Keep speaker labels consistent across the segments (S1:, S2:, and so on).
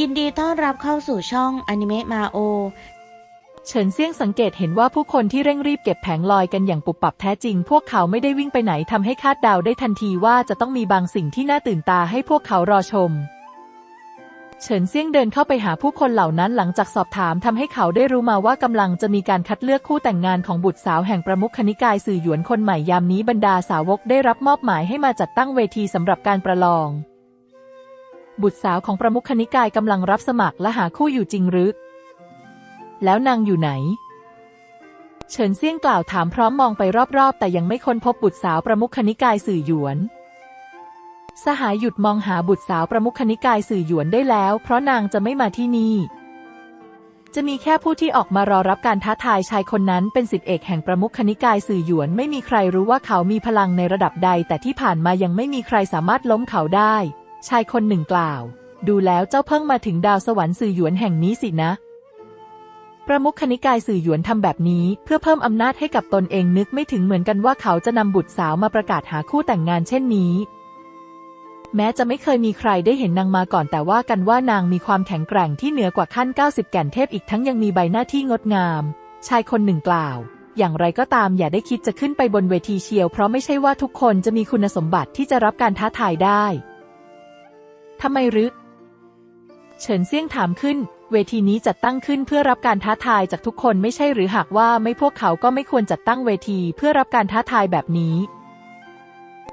S1: ยินดีต้อนรับเข้าสู่ช่องอนิเมะมาโอ
S2: เฉินเซี่ยงสังเกตเห็นว่าผู้คนที่เร่งรีบเก็บแผงลอยกันอย่างปุบปับแท้จริง พวกเขาไม่ได้วิ่งไปไหนทำให้คาดเดาได้ทันทีว่าจะต้องมีบางสิ่งที่น่าตื่นตาให้พวกเขารอชม เฉินเซี่ยงเดินเข้าไปหาผู้คนเหล่านั้นหลังจากสอบถามทำให้เขาได้รู้มาว่ากำลังจะมีการคัดเลือกคู่แต่งงานของบุตรสาวแห่งประมุขคณิกายสื่อหยวนคนใหม่ยามนี้บรรดาสาวกได้รับมอบหมายให้มาจัดตั้งเวทีสำหรับการประลอง บุตรสาวของประมุขคณิกายกำลังรับสมัครและหาคู่อยู่จริงหรือ แล้วนางอยู่ไหน เฉินเซี่ยงกล่าวถามพร้อมมองไปรอบๆ แต่ยังไม่ค้นพบบุตรสาวประมุขคณิกายสื่อหยวน สหายหยุดมองหาบุตรสาวประมุขคณิกายสื่อหยวนได้แล้ว เพราะนางจะไม่มาที่นี่ จะมีแค่ผู้ที่ออกมารอรับการท้าทายชายคนนั้นเป็นสิทธิเอกแห่งประมุขคณิกายสื่อหยวนไม่มีใครรู้ว่าเขามีพลังในระดับใด แต่ที่ผ่านมายังไม่มีใครสามารถล้มเขาได้ ชายคนหนึ่งกล่าว ดูแล้วเจ้าเพิ่งมาถึงดาวสวรรค์สื่อหยวนแห่งนี้สินะ ประมุขคณิกายสื่อหยวนทำแบบนี้เพื่อเพิ่มอำนาจให้กับตนเองนึกไม่ถึงเหมือนกันว่าเขาจะนำบุตรสาวมาประกาศหาคู่แต่งงานเช่นนี้แม้จะไม่เคยมีใครได้เห็นนางมาก่อนแต่ว่ากันว่านางมีความแข็งแกร่งที่เหนือกว่าขั้น 90 แก่นเทพอีกทั้งยังมีใบหน้าที่งดงาม ชายคนหนึ่งกล่าว อย่างไรก็ตามอย่าได้คิดจะขึ้นไปบนเวทีเชียว เพราะไม่ใช่ว่าทุกคนจะมีคุณสมบัติที่จะรับการท้าทายได้ ทำไมหรือเฉินเซี่ยงถามขึ้น เวทีนี้จัดตั้งขึ้นเพื่อรับการท้าทายจากทุกคนไม่ใช่หรือหากว่าไม่พวกเขาก็ไม่ควรจัดตั้งเวทีเพื่อรับการท้าทายแบบนี้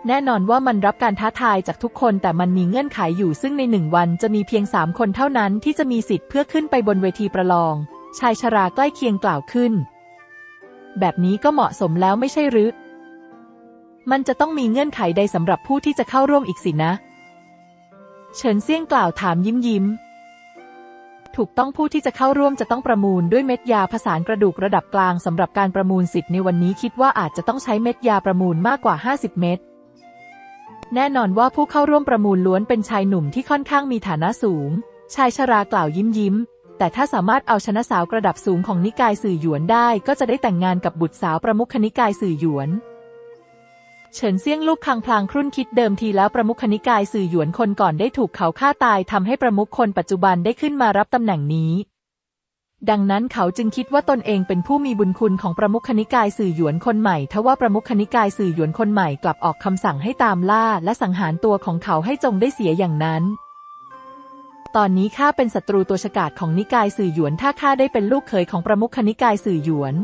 S2: แน่นอนว่ามันรับการท้าทายจากทุกคนแต่มันมีเงื่อนไขอยู่ซึ่งในหนึ่งวันจะมีเพียงสามคนเท่านั้นที่จะมีสิทธิ์เพื่อขึ้นไปบนเวทีประลอง ชายชราใกล้เคียงกล่าวขึ้น แบบนี้ก็เหมาะสมแล้วไม่ใช่หรือมันจะต้องมีเงื่อนไขใดสำหรับผู้ที่จะเข้าร่วมอีกสินะ เฉินเซี่ยงกล่าวถามยิ้มยิ้ม ถูกต้องผู้ที่จะเข้าร่วมจะต้องประมูลด้วยเม็ดยาผสานกระดูกระดับกลางสำหรับการประมูลสิทธิ์ในวันนี้คิดว่าอาจจะต้องใช้เม็ดยาประมูลมากกว่า 50 เม็ดแน่นอนว่าผู้เข้าร่วมประมูลล้วนเป็นชายหนุ่มที่ค่อนข้างมีฐานะสูง ชายชรากล่าวยิ้มยิ้ม แต่ถ้าสามารถเอาชนะสาวกระดับสูงของนิกายสื่อหยวนได้ ก็จะได้แต่งงานกับบุตรสาวประมุขคณิกายสื่อหยวน เฉินเซี่ยงลูกคังพลางครุ่นคิดเดิมทีแล้วประมุขคณิกายสื่อหยวนคนก่อนได้ถูกเขาฆ่าตายทำให้ประมุขคนปัจจุบันได้ขึ้นมารับตำแหน่งนี้ ดังนั้นเขาจึงคิดว่าตนเองเป็นผู้มีบุญคุณของประมุขคณิกายสื่อหยวนคนใหม่ทว่าประมุขคณิกายสื่อหยวนคนใหม่กลับออกคำสั่งให้ตามล่าและสังหารตัวของเขาให้จงได้เสียอย่างนั้นตอนนี้ข้าเป็นศัตรูตัวฉกาจของนิกายสื่อหยวนถ้าข้าได้เป็นลูกเขยของประมุขคณิกายสื่อหยวน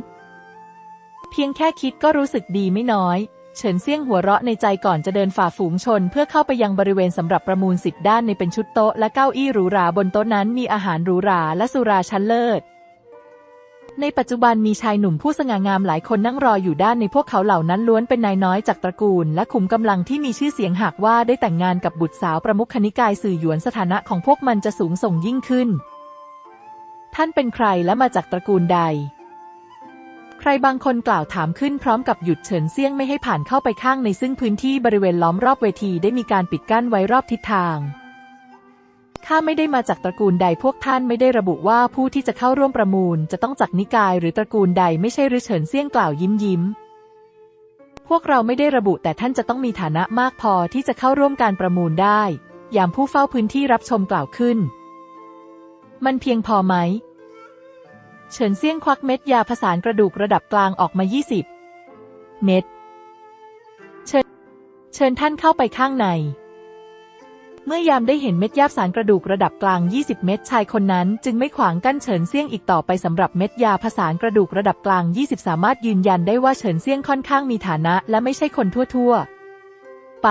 S2: เพียงแค่คิดก็รู้สึกดีไม่น้อย เฉินเซี่ยงหัวเราะในใจก่อนจะเดินฝ่าฝูงชน เพื่อเข้าไปยังบริเวณสำหรับประมูลสิทธิ์ด้านในเป็นชุดโต๊ะและเก้าอี้หรูหราบนโต๊ะนั้นมีอาหารหรูหราและสุราชั้นเลิศ ในปัจจุบันมีชายหนุ่มผู้สง่างามหลายคนนั่งรออยู่ด้านในพวกเขาเหล่านั้นล้วนเป็นนายน้อยจากตระกูล และขุมกำลังที่มีชื่อเสียงหากว่าได้แต่งงานกับบุตรสาวประมุขคณิกายสื่อหยวนสถานะของพวกมันจะสูงส่งยิ่งขึ้น ท่านเป็นใครและมาจากตระกูลใด รบางคนกล่าวถามขึ้นพร้อมกับหยุดเฉินเซี่ยงไม่ให้ผ่านเข้าไปข้างในซึ่งพื้นที่บริเวณล้อมรอบเวทีได้มีการปิดกั้นไว้รอบทิศทาง ข้าไม่ได้มาจากตระกูลใดพวกท่านไม่ได้ระบุว่าผู้ที่จะเข้าร่วมประมูล จะต้องจากนิกายหรือตระกูลใดไม่ใช่หรือเฉินเซี่ยงกล่าวยิ้มยิ้ม พวกเราไม่ได้ระบุแต่ท่านจะต้องมีฐานะมากพอที่จะเข้าร่วมการประมูลได้ ยามผู้เฝ้าพื้นที่รับชมกล่าวขึ้น มันเพียงพอไหม เฉินเซี่ยงควักเม็ดยาผสานกระดูกระดับกลางออกมา 20 เม็ด เชิญ เชิญท่านเข้าไปข้างใน เมื่อยามได้เห็นเม็ดยาผสานกระดูกระดับกลาง 20 เม็ดชายคนนั้น จึงไม่ขวางกั้นเฉินเซี่ยงอีกต่อไปสำหรับเม็ดยาผสานกระดูกระดับกลาง 20 สามารถยืนยันได้ว่าเฉินเซี่ยงค่อนข้างมีฐานะและไม่ใช่คนทั่ว ๆ ไป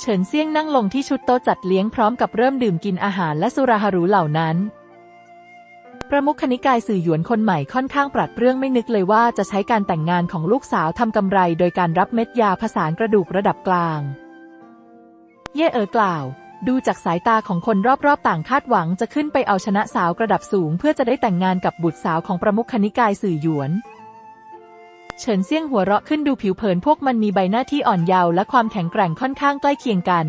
S2: เฉินเซี่ยงนั่งลงที่ชุดโต๊ะจัดเลี้ยงพร้อมกับเริ่มดื่มกินอาหารและสุราหรูเหล่านั้น ประมุขคณิกายสื่อหยวนคนใหม่ค่อนข้างปรัดเปรื่องไม่นึกเลยว่าจะใช้การแต่งงานของลูกสาวทำกำไร โดยการรับเม็ดยาผสานกระดูกระดับกลาง เย่เอ๋อกล่าว ดูจากสายตาของคนรอบๆ ต่างคาดหวังจะขึ้นไปเอาชนะสาวกระดับสูง เพื่อจะได้แต่งงานกับบุตรสาวของประมุขคณิกายสื่อหยวนเฉินเซี่ยงหัวเราะขึ้นดูผิวเผินพวกมันมีใบหน้าที่อ่อนเยาว์และความแข็งแกร่งค่อนข้างใกล้เคียงกัน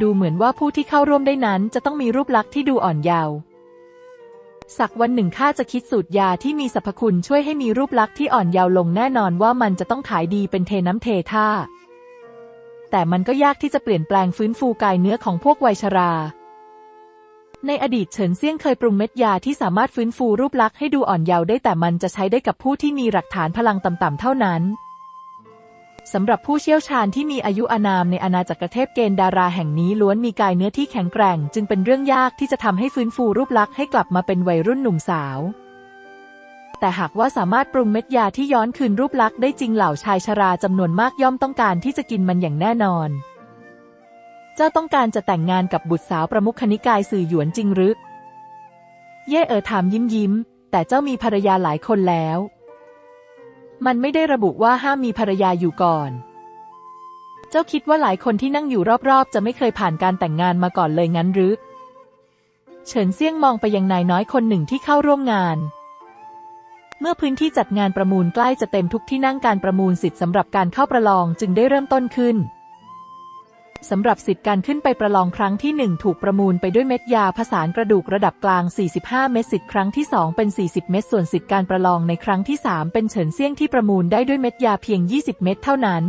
S2: ดูเหมือนว่าผู้ที่เข้าร่วมได้นั้นจะต้องมีรูปลักษณ์ที่ดูอ่อนเยาว์ สักวันหนึ่งข้าจะคิดสูตรยาที่มีสรรพคุณช่วยให้มีรูปลักษณ์ที่อ่อนเยาว์ลงแน่นอนว่ามันจะต้องขายดีเป็นเทน้ำเทท่า แต่มันก็ยากที่จะเปลี่ยนแปลงฟื้นฟูกายเนื้อของพวกวัยชรา ในอดีตเฉินเซี่ยงเคยปรุงเม็ดยาที่สามารถฟื้นฟูรูปลักษณ์ให้ดูอ่อนเยาว์ได้แต่มันจะใช้ได้กับผู้ที่มีหลักฐานพลังต่ำๆเท่านั้น สำหรับผู้เชี่ยวชาญที่มีอายุอานามในอาณาจักรเทพเกณฑ์ดาราแห่งนี้ล้วนมีกายเนื้อที่แข็งแกร่ง จึงเป็นเรื่องยากที่จะทำให้ฟื้นฟูรูปลักษณ์ให้กลับมาเป็นวัยรุ่นหนุ่มสาว แต่หากว่าสามารถปรุงเม็ดยาที่ย้อนคืนรูปลักษณ์ได้จริงเหล่าชายชราจำนวนมากย่อมต้องการที่จะกินมันอย่างแน่นอน เจ้าต้องการจะแต่งงานกับบุตรสาวประมุขคณิกายสื่อหยวนจริงหรือ เย่เอ๋อถามยิ้มยิ้ม แต่เจ้ามีภรรยาหลายคนแล้ว มันไม่ได้ระบุว่าห้ามมีภรรยาอยู่ก่อน เจ้าคิดว่าหลายคนที่นั่งอยู่รอบๆ จะไม่เคยผ่านการแต่งงานมาก่อนเลยงั้นหรือ เฉินเซี่ยงมองไปยังนายน้อยคนหนึ่งที่เข้าร่วมงาน เมื่อพื้นที่จัดงานประมูลใกล้จะเต็มทุกที่นั่งการประมูลสิทธิ์สำหรับการเข้าประลองจึงได้เริ่มต้นขึ้น สำหรับสิทธิ์การขึ้นไปประลองครั้งที่ 1 ถูกประมูลไปด้วยเม็ดยาผสานกระดูกระดับกลาง 45 เม็ดสิทธิ์ครั้งที่ 2 เป็น 40 เม็ดส่วนสิทธิ์การประลองในครั้งที่ 3 เป็นเฉินเซี่ยงที่ประมูลได้ด้วยเม็ดยาเพียง 20 เม็ดเท่านั้น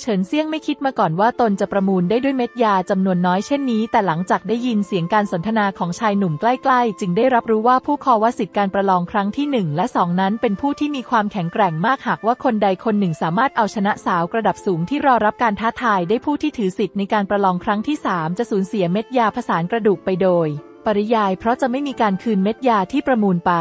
S2: เฉินเซี่ยงไม่คิดมาก่อนว่าตนจะประมูลได้ด้วยเม็ดยาจำนวนน้อยเช่นนี้ แต่หลังจากได้ยินเสียงการสนทนาของชายหนุ่มใกล้ๆ จึงได้รับรู้ว่าผู้คอวสิทธิ์การประลองครั้งที่1และ2นั้นเป็นผู้ที่มีความแข็งแกร่งมากหากว่าคนใดคนหนึ่งสามารถเอาชนะสาวกระดับสูงที่รอรับการท้าทายได้ผู้ที่ถือสิทธิ์ในการประลองครั้งที่3จะสูญเสียเม็ดยาผสานกระดูกไปโดย ปริยายเพราะจะไม่มีการคืนเม็ดยาที่ประมูลไป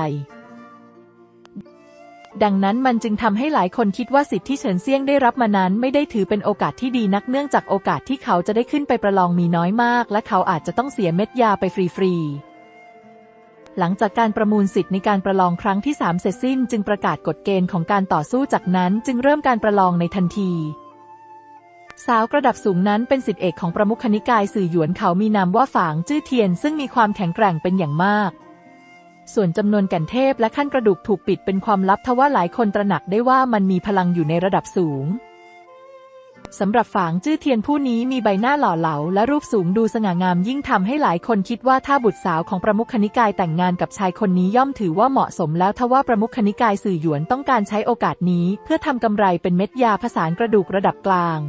S2: ดังนั้นมันจึงทำให้หลายคนคิดว่าสิทธิ์ที่เฉินเซียงได้รับมานั้นไม่ได้ถือเป็นโอกาสที่ดีนักเนื่องจากโอกาสที่เขาจะได้ขึ้นไปประลองมีน้อยมาก และเขาอาจจะต้องเสียเม็ดยาไปฟรีๆหลังจากการประมูลสิทธิ์ในการประลองครั้งที่ 3 เสร็จสิ้น จึงประกาศกฎเกณฑ์ของการต่อสู้จากนั้นจึงเริ่มการประลองในทันที สาวกระดับสูงนั้นเป็นสิทธิเอกของประมุขคณิกายสื่อหยวนเขามีนามว่าฝางจื้อเทียน ซึ่งมีความแข็งแกร่งเป็นอย่างมาก ส่วนจำนวนแก่นเทพและขั้นกระดูกถูกปิดเป็นความลับทว่าหลายคนตระหนักได้ว่ามันมีพลังอยู่ในระดับสูงสำหรับฝางจื้อเทียนผู้นี้มีใบหน้าหล่อเหลาและรูปสูงดูสง่างามยิ่งทำให้หลายคนคิดว่าถ้าบุตรสาวของประมุขคณิกายแต่งงานกับชายคนนี้ย่อมถือว่าเหมาะสมแล้วทว่าประมุขคณิกายสื่อหยวนต้องการใช้โอกาสนี้ เพื่อทำกำไรเป็นเม็ดยาผสานกระดูกระดับกลาง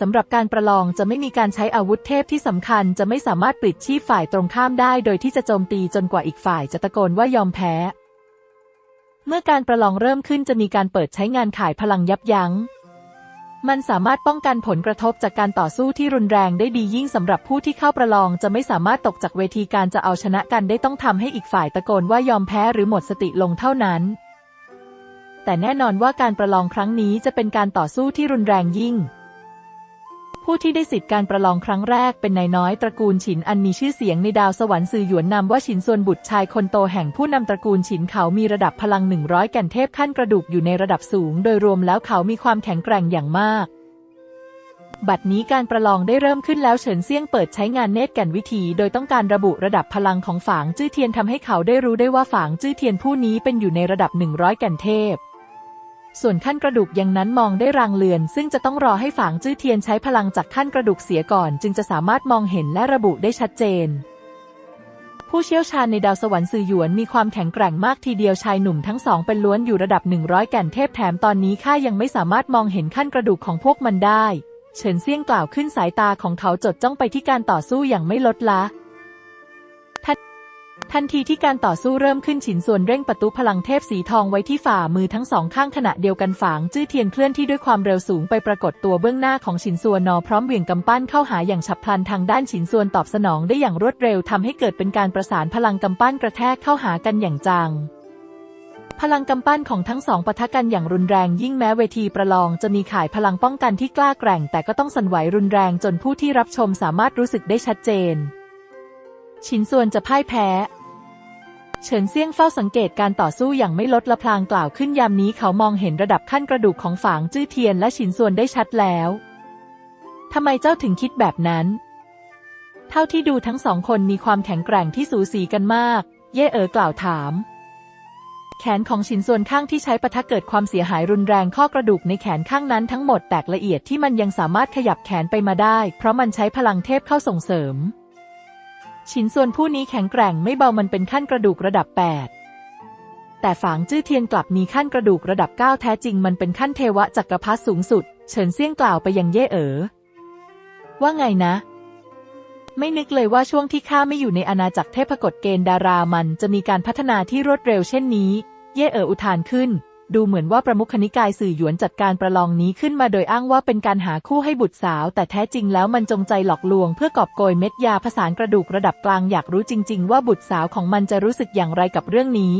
S2: สำหรับการประลองจะไม่มีการใช้อาวุธเทพที่สำคัญจะไม่สามารถปลิดชีพฝ่ายตรงข้ามได้ โดยที่จะโจมตีจนกว่าอีกฝ่ายจะตะโกนว่ายอมแพ้ เมื่อการประลองเริ่มขึ้นจะมีการเปิดใช้งานขายพลังยับยั้ง มันสามารถป้องกันผลกระทบจากการต่อสู้ที่รุนแรงได้ดียิ่งสำหรับผู้ที่เข้าประลองจะไม่สามารถตกจากเวทีการจะเอาชนะกันได้ต้องทำให้อีกฝ่ายตะโกนว่ายอมแพ้หรือหมดสติลงเท่านั้น แต่แน่นอนว่าการประลองครั้งนี้จะเป็นการต่อสู้ที่รุนแรงยิ่ง ผู้ที่ได้สิทธิ์การประลองครั้งแรกเป็นนายน้อยตระกูลฉินอันมีชื่อเสียงในดาวสวรรค์สื่อหยวนนามว่าฉินส่วนบุตรชายคนโตแห่งผู้นำตระกูลฉินเขามีระดับพลัง 100 แก่นเทพขั้นกระดูกอยู่ในระดับสูง โดยรวมแล้วเขามีความแข็งแกร่งอย่างมาก บัดนี้การประลองได้เริ่มขึ้นแล้วเฉินเซี่ยงเปิดใช้งานเนตรแก่นวิธี โดยต้องการระบุระดับพลังของฝางจื้อเทียนทำให้เขาได้รู้ได้ว่าฝางจื้อเทียนผู้นี้เป็นอยู่ในระดับ 100 แก่นเทพ ส่วนขั้นกระดูกยังนั้นมองได้รางเลือน ซึ่งจะต้องรอให้ฝางจื้อเทียนใช้พลังจากขั้นกระดูกเสียก่อน จึงจะสามารถมองเห็นและระบุได้ชัดเจน ผู้เชี่ยวชาญในดาวสวรรค์สื่อหยวนมีความแข็งแกร่งมากทีเดียวชายหนุ่มทั้งสองเป็นล้วนอยู่ระดับ 100 แก่นเทพแถมตอนนี้ข้ายังไม่สามารถมองเห็นขั้นกระดูกของพวกมันได้ เฉินเซี่ยงกล่าวขึ้นสายตาของเขาจดจ้องไปที่การต่อสู้อย่างไม่ลดละ ทันทีที่การต่อสู้เริ่มขึ้นฉินส่วนเร่งประตูพลังเทพสีทองไว้ที่ฝ่ามือทั้งสองข้างขณะเดียวกันฝางจื้อเทียนเคลื่อนที่ด้วยความเร็วสูงไปปรากฏตัวเบื้องหน้าของฉินส่วนนอพร้อมเหวี่ยงกำปั้นเข้าหาอย่างฉับพลันทางด้านฉินส่วนตอบสนองได้อย่างรวดเร็วทำให้เกิดเป็นการประสานพลังกำปั้นกระแทกเข้าหากันอย่างจังพลังกำปั้นของทั้งสองปะทะกันอย่างรุนแรงยิ่งแม้เวทีประลองจะมีข่ายพลังป้องกันที่กล้าแกร่ง แต่ก็ต้องสั่นไหวรุนแรงจนผู้ที่รับชมสามารถรู้สึกได้ชัดเจน ฉินส่วนจะพ่ายแพ้ เฉินเซี่ยงเฝ้าสังเกตการต่อสู้อย่างไม่ลดละพลางกล่าวขึ้นยามนี้เขามองเห็นระดับขั้นกระดูกของฝางจื้อเทียนและฉินส่วนได้ชัดแล้วทำไมเจ้าถึงคิดแบบนั้น เท่าที่ดูทั้งสองคนมีความแข็งแกร่งที่สูสีกันมาก เย่เอ๋อกล่าวถาม แขนของฉินส่วนข้างที่ใช้ปะทะเกิดความเสียหายรุนแรงข้อกระดูกในแขนข้างนั้นทั้งหมดแตกละเอียดที่มันยังสามารถขยับแขนไปมาได้ เพราะมันใช้พลังเทพเข้าส่งเสริม ชิ้นส่วนผู้นี้แข็งแกร่งไม่เบามันเป็นขั้นกระดูกระดับ 8 แต่ฝางจื้อเทียนกลับมีขั้นกระดูกระดับ 9 แท้จริงมันเป็นขั้นเทวะจักรพรรดิสูงสุด เฉินเซี่ยงกล่าวไปยังเย่เอ๋อว่าไงนะ ไม่นึกเลยว่าช่วงที่ข้าไม่อยู่ในอาณาจักรเทพกฎเกณฑ์ดารามันจะมีการพัฒนาที่รวดเร็วเช่นนี้ เย่เอ๋ออุทานขึ้น ดูเหมือนว่าประมุขนิกายสื่อหยวนจัดการประลองนี้ขึ้นมาโดยอ้างว่าเป็นการหาคู่ให้บุตรสาว แต่แท้จริงแล้วมันจงใจหลอกลวงเพื่อกอบโกยเม็ดยาผสานกระดูกระดับกลางอยากรู้จริง ๆ ว่าบุตรสาวของมันจะรู้สึกอย่างไรกับเรื่องนี้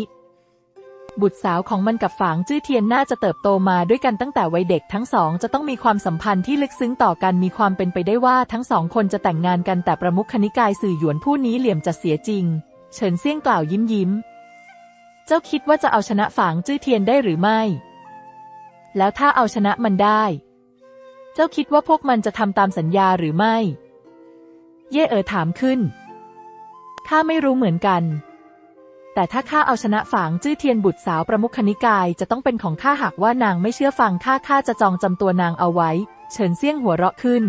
S2: บุตรสาวของมันกับฝางจื้อเทียนน่าจะเติบโตมาด้วยกันตั้งแต่วัยเด็กทั้งสองจะต้องมีความสัมพันธ์ที่ลึกซึ้งต่อกันมีความเป็นไปได้ว่าทั้งสองคนจะแต่งงานกันแต่ประมุขนิกายสื่อหยวนผู้นี้เหลี่ยมจะเสียจริง เฉินเซี่ยงกล่าวยิ้มยิ้ม เจ้าคิดว่าจะเอาชนะฝางจื้อเทียนได้หรือไม่ แล้วถ้าเอาชนะมันได้ เจ้าคิดว่าพวกมันจะทำตามสัญญาหรือไม่ เย่เอ๋อถามขึ้น ข้าไม่รู้เหมือนกัน แต่ถ้าข้าเอาชนะฝางจื้อเทียนบุตรสาวประมุขนิกายจะต้องเป็นของข้าหากว่านางไม่เชื่อฟังข้าข้าจะจองจำตัวนางเอาไว้ เฉินเซี่ยงหัวเราะขึ้น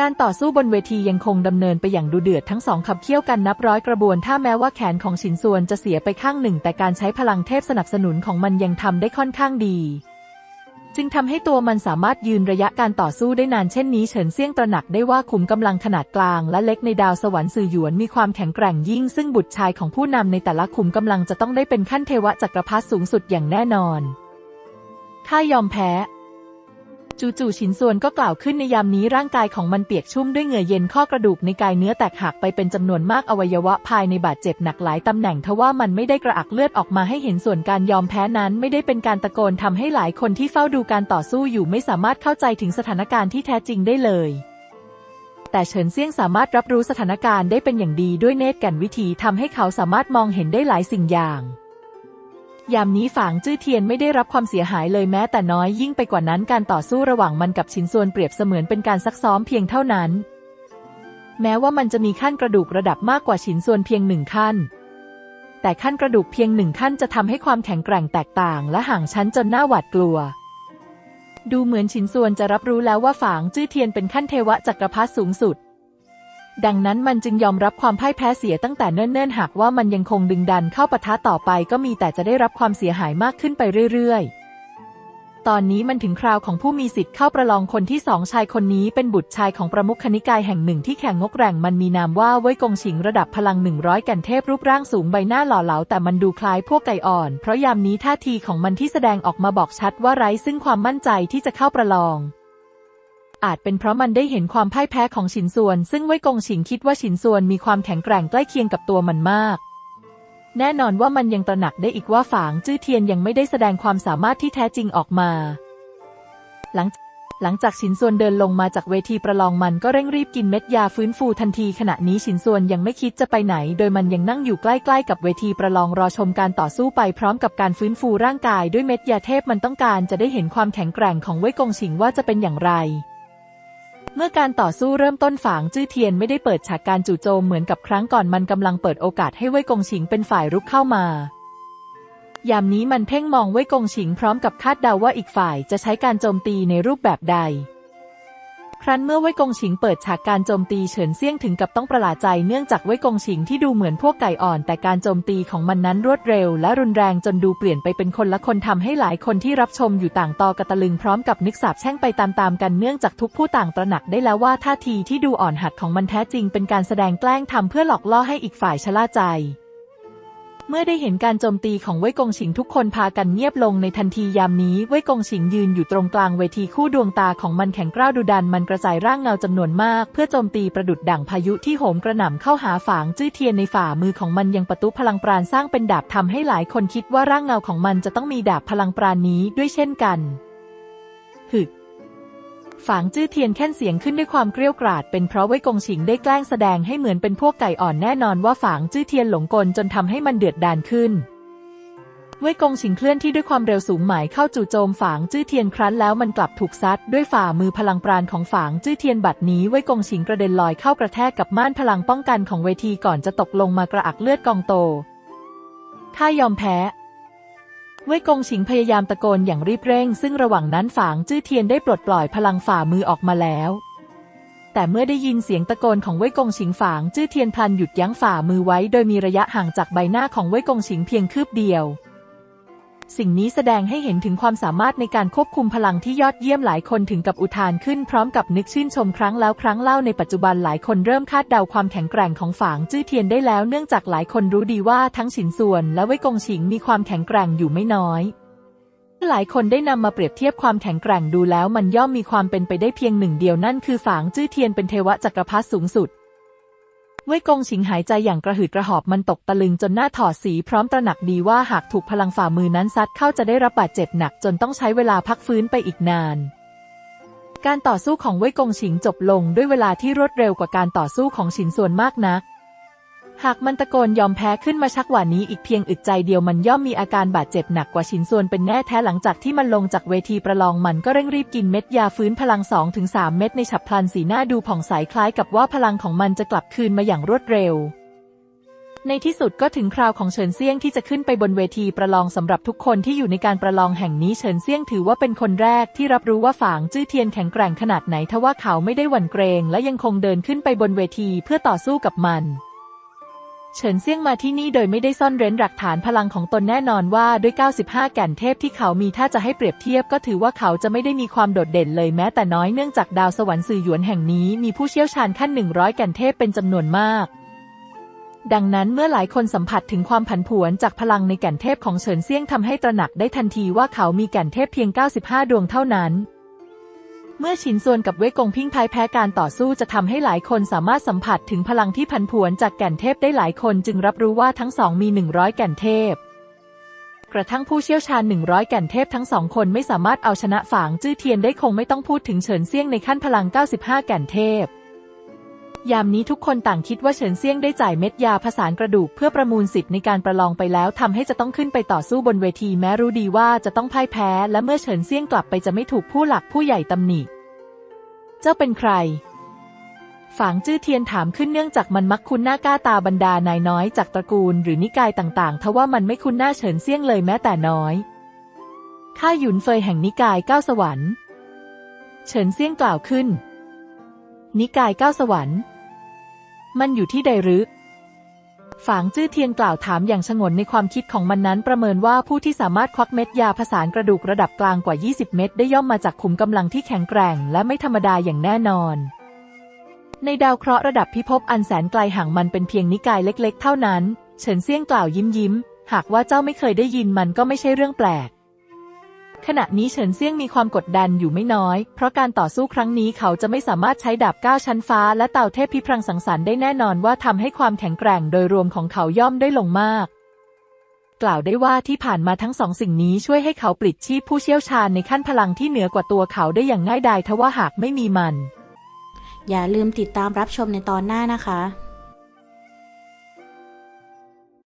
S2: การต่อสู้บนเวทียังคงดำเนินไปอย่างดูเดือดทั้งสองขับเคี่ยวกันนับร้อยกระบวนถ้าแม้ว่าแขนของชินซวนจะเสียไปข้างหนึ่ง แต่การใช้พลังเทพสนับสนุนของมันยังทำได้ค่อนข้างดี จึงทำให้ตัวมันสามารถยืนระยะการต่อสู้ได้นานเช่นนี้เฉินเซี่ยงตระหนักได้ว่าขุมกำลังขนาดกลางและเล็กในดาวสวรรค์สื่อหยวนมีความแข็งแกร่งยิ่ง ซึ่งบุตรชายของผู้นำในแต่ละขุมกำลังจะต้องได้เป็นขั้นเทวจักรพรรดิสูงสุดอย่างแน่นอนข้ายอมแพ้ จู่ๆชินส่วนก็กล่าวขึ้นในยามนี้ร่างกายของมันเปียกชุ่มด้วยเหงื่อเย็นข้อกระดูกในกายเนื้อแตกหักไปเป็นจำนวนมากอวัยวะภายในบาดเจ็บหนักหลายตำแหน่งทว่ามันไม่ได้กระอักเลือดออกมาให้เห็นส่วนการยอมแพ้นั้นไม่ได้เป็นการตะโกนทำให้หลายคนที่เฝ้าดูการต่อสู้อยู่ไม่สามารถเข้าใจถึงสถานการณ์ที่แท้จริงได้เลยแต่เฉินเซี่ยงสามารถรับรู้สถานการณ์ได้เป็นอย่างดีด้วยเนตรแก่นวิธีทำให้เขาสามารถมองเห็นได้หลายสิ่งอย่าง ยามนี้ฝางจื้อเทียนไม่ได้รับความเสียหายเลยแม้แต่น้อยยิ่งไปกว่านั้นการต่อสู้ระหว่างมันกับชินซวนเปรียบเสมือนเป็นการซักซ้อมเพียงเท่านั้น แม้ว่ามันจะมีขั้นกระดูกระดับมากกว่าชินซวนเพียงหนึ่งขั้น แต่ขั้นกระดูกเพียงหนึ่งขั้นจะทำให้ความแข็งแกร่งแตกต่าง และห่างชั้นจนน่าหวาดกลัว ดูเหมือนชินซวนจะรับรู้แล้วว่าฝางจื้อเทียนเป็นขั้นเทวจักรพรรดิสูงสุด ดังนั้นมันจึงยอมรับความพ่ายแพ้เสียตั้งแต่เนิ่นๆ หากว่ามันยังคงดึงดันเข้าปะทะต่อไปก็มีแต่จะได้รับความเสียหายมากขึ้นไปเรื่อยๆ ตอนนี้มันถึงคราวของผู้มีสิทธิ์เข้าประลองคนที่สองชายคนนี้เป็นบุตรชายของประมุขนิกายแห่งหนึ่งที่แข่งงกแรงมันมีนามว่าเว่ยกงฉิงระดับพลังหนึ่งร้อยกันเทพรูปร่างสูงใบหน้าหล่อเหลาแต่มันดูคล้ายพวกไก่อ่อน เพราะยามนี้ท่าทีของมันที่แสดงออกมาบอกชัดว่าไร้ซึ่งความมั่นใจที่จะเข้าประลอง อาจเป็นเพราะมันได้เห็นความพ่ายแพ้ของฉินซวน ซึ่งไว้กงฉิงคิดว่าฉินซวนมีความแข็งแกร่งใกล้เคียงกับตัวมันมาก แน่นอนว่ามันยังตระหนักได้อีกว่าฝางจื้อเทียนยังไม่ได้แสดงความสามารถที่แท้จริงออกมา หลังหลังจากฉินซวนเดินลงมาจากเวทีประลองมันก็เร่งรีบกินเม็ดยาฟื้นฟูทันทีขณะนี้ฉินซวนยังไม่คิดจะไปไหน โดยมันยังนั่งอยู่ใกล้ๆกับเวทีประลองรอชมการต่อสู้ไปพร้อมกับการฟื้นฟูร่างกายด้วยเม็ดยาเทพมันต้องการจะได้เห็นความแข็งแกร่งของเว่ยกงฉิงว่าจะเป็นอย่างไร เมื่อการต่อสู้เริ่มต้นฝางจื้อเทียนไม่ได้เปิดฉากการจู่โจมเหมือนกับครั้งก่อนมันกำลังเปิดโอกาสให้เว่ยกงฉิงเป็นฝ่ายรุกเข้ามายามนี้มันเพ่งมองเว่ยกงฉิงพร้อมกับคาดเดาว่าอีกฝ่ายจะใช้การโจมตีในรูปแบบใด ครั้นเมื่อเว่ยกงฉิงเปิดฉากการโจมตีเฉินเซี่ยงถึงกับต้องประหลาดใจเนื่องจากเว่ยกงฉิงที่ดูเหมือนพวกไก่อ่อน แต่การโจมตีของมันนั้นรวดเร็ว และรุนแรงจนดูเปลี่ยนไปเป็นคนละคนทำให้หลายคนที่รับชมอยู่ต่างตอกระตะลึงพร้อมกับนึกสาบแช่งไปตามๆกันเนื่องจากทุกผู้ต่างตระหนักได้แล้วว่าท่าทีที่ดูอ่อนหัดของมันแท้จริงเป็นการแสดงแกล้งทำเพื่อหลอกล่อให้อีกฝ่ายชะล่าใจ เมื่อได้เห็นการโจมตีของเว่ยกงฉิงทุกคนพากันเงียบลงในทันทียามนี้เว่ยกงฉิงยืนอยู่ตรงกลางเวทีคู่ดวงตาของมันแข็งกร้าวดุดันมันกระจายร่างเงาจำนวนมาก เพื่อโจมตีประดุดดั่งพายุที่โหมกระหน่ำเข้าหาฝางจื้อเทียนในฝ่ามือของมันยังประตุพลังปราณสร้างเป็นดาบทำให้หลายคนคิดว่าร่างเงาของมันจะต้องมีดาบพลังปราณนี้ด้วยเช่นกันหึก ฝางจื้อเทียนแค่นเสียงขึ้นด้วยความเกรี้ยวกราด เป็นเพราะเว่ยกงฉิงได้แกล้งแสดงให้เหมือนเป็นพวกไก่อ่อนแน่นอนว่าฝางจื้อเทียนหลงกลจนทำให้มันเดือดดาลขึ้นเว่ยกงฉิงเคลื่อนที่ด้วยความเร็วสูงหมายเข้าจู่โจมฝางจื้อเทียนครั้นแล้วมันกลับถูกซัดด้วยฝ่ามือพลังปราณของฝางจื้อเทียนบัดนี้เว่ยกงฉิงกระเด็นลอยเข้ากระแทกกับม่านพลังป้องกันของเวทีก่อนจะตกลงมากระอักเลือดกองโตข้ายอมแพ้ เว่ยกงฉิงพยายามตะโกนอย่างรีบเร่ง ซึ่งระหว่างนั้นฝางจื้อเทียนได้ปลดปล่อยพลังฝ่ามือออกมาแล้ว แต่เมื่อได้ยินเสียงตะโกนของเว่ยกงฉิงฝางจื้อเทียนพลันหยุดยั้งฝ่ามือไว้ โดยมีระยะห่างจากใบหน้าของเว่ยกงฉิงเพียงคืบเดียว สิ่งนี้แสดงให้เห็นถึงความสามารถในการควบคุมพลังที่ยอดเยี่ยมหลายคนถึงกับอุทานขึ้นพร้อมกับนึกชื่นชมครั้งแล้วครั้งเล่าในปัจจุบันหลายคนเริ่มคาดเดาความแข็งแกร่งของฝางจื้อเทียนได้แล้วเนื่องจากหลายคนรู้ดีว่าทั้งฉินส่วน และเว่ยกงฉิงมีความแข็งแกร่งอยู่ไม่น้อยหลายคนได้นำมาเปรียบเทียบความแข็งแกร่งดูแล้วมันย่อมมีความเป็นไปได้เพียงหนึ่งเดียวนั่นคือฝางจื้อเทียนเป็นเทวจักรพรรดิสูงสุด เว่ยกงชิงหายใจอย่างกระหืดกระหอบมันตกตะลึงจนหน้าถอดสีพร้อมตระหนักดีว่าหากถูกพลังฝ่ามือนั้นซัดเข้าจะได้รับบาดเจ็บหนักจนต้องใช้เวลาพักฟื้นไปอีกนาน การต่อสู้ของเว่ยกงฉิงจบลงด้วยเวลาที่รวดเร็วกว่าการต่อสู้ของฉินส่วนมากนัก หากมันตะโกนยอมแพ้ขึ้นมาชักหวานี้อีกเพียงอึดใจเดียวมันย่อมมีอาการบาดเจ็บหนักกว่าฉินส่วนเป็นแน่แท้หลังจากที่มันลงจากเวทีประลองมันก็เร่งรีบกินเม็ดยาฟื้นพลัง2-3เม็ดในฉับพลันสีหน้าดูผ่องใสคล้ายกับว่าพลังของมันจะกลับคืนมาอย่างรวดเร็วในที่สุดก็ถึงคราวของเฉินเซี่ยงที่จะขึ้นไปบนเวทีประลองสำหรับทุกคนที่อยู่ในการประลองแห่งนี้เฉินเซี่ยงถือว่าเป็นคนแรกที่รับรู้ว่าฝางจื้อเทียนแข็งแกร่งขนาดไหนทว่าเขาไม่ได้หวั่นเกรง และยังคงเดินขึ้นไปบนเวทีเพื่อต่อสู้กับมัน เฉินเซี่ยงมาที่นี่โดยไม่ได้ซ่อนเร้นหลักฐานพลังของตนแน่นอนว่าด้วย 95 แก่นเทพที่เขามีถ้าจะให้เปรียบเทียบก็ถือว่าเขาจะไม่ได้มีความโดดเด่นเลยแม้แต่น้อยเนื่องจากดาวสวรรค์สื่อหยวนแห่งนี้มีผู้เชี่ยวชาญขั้น 100 แก่นเทพเป็นจำนวนมากดังนั้นเมื่อหลายคนสัมผัสถึงความผันผวนจากพลังในแก่นเทพของเฉินเซี่ยงทำให้ตระหนักได้ทันทีว่าเขามีแก่นเทพเพียง 95 ดวงเท่านั้น เมื่อฉินส่วนกับเว่ยกงพิงพายแพ้การต่อสู้จะทำให้หลายคนสามารถสัมผัสถึงพลังที่ผันผวนจากแก่นเทพได้หลายคนจึงรับรู้ว่าทั้งสองมี 100 แก่นเทพ กระทั่งผู้เชี่ยวชาญ 100 แก่นเทพทั้งสองคนไม่สามารถเอาชนะฝางจื้อเทียนได้คงไม่ต้องพูดถึงเฉินเซี่ยงในขั้นพลัง 95 แก่นเทพ ยามนี้ทุกคนต่างคิดว่าเฉินเซียงได้จ่ายเม็ดยาผสานกระดูกเพื่อประมูลสิทธิ์ในการประลองไปแล้วทำให้จะต้องขึ้นไปต่อสู้บนเวทีแม้รู้ดีว่าจะต้องพ่ายแพ้ และเมื่อเฉินเซียงกลับไปจะไม่ถูกผู้หลักผู้ใหญ่ตำหนิ เจ้าเป็นใคร ฝางจื้อเทียนถามขึ้นเนื่องจากมันมักคุ้นหน้าก้าตาบรรดานายน้อยจากตระกูลหรือนิกายต่างๆ ทว่ามันไม่คุ้นหน้าเฉินเซียงเลยแม้แต่น้อย ข้าหยุนเฟยแห่งนิกายเก้าสวรรค์ เฉินเซียงกล่าวขึ้น นิกายเก้าสวรรค์ มันอยู่ที่ใดหรือฝางจื้อเทียนกล่าวถามอย่างฉงนในความคิดของมันนั้นประเมินว่าผู้ที่สามารถควักเม็ดยาผสานกระดูกระดับกลางกว่า 20 เม็ดได้ย่อมมาจากขุมกำลังที่แข็งแกร่งและไม่ธรรมดาอย่างแน่นอน ในดาวเคราะห์ระดับพิภพอันแสนไกลห่างมันเป็นเพียงนิกายเล็ก ๆ เท่านั้น เฉินเซี่ยงกล่าวยิ้มยิ้ม หากว่าเจ้าไม่เคยได้ยินมันก็ไม่ใช่เรื่องแปลก ขณะนี้เฉินเซี่ยงมีความกดดันอยู่ไม่น้อย เพราะการต่อสู้ครั้งนี้เขาจะไม่สามารถใช้ดาบก้าวชั้นฟ้า และเต่าเทพพิพรังสังสรรค์ได้แน่นอนว่าทำให้ความแข็งแกร่งโดยรวมของเขาย่อมได้ลงมาก กล่าวได้ว่าที่ผ่านมาทั้งสองสิ่งนี้ช่วยให้เขาปลิดชีพผู้เชี่ยวชาญในขั้นพลังที่เหนือกว่าตัวเขาได้อย่างง่ายดายทว่าหากไม่มีมัน
S1: อย่าลืมติดตามรับชมในตอนหน้านะคะ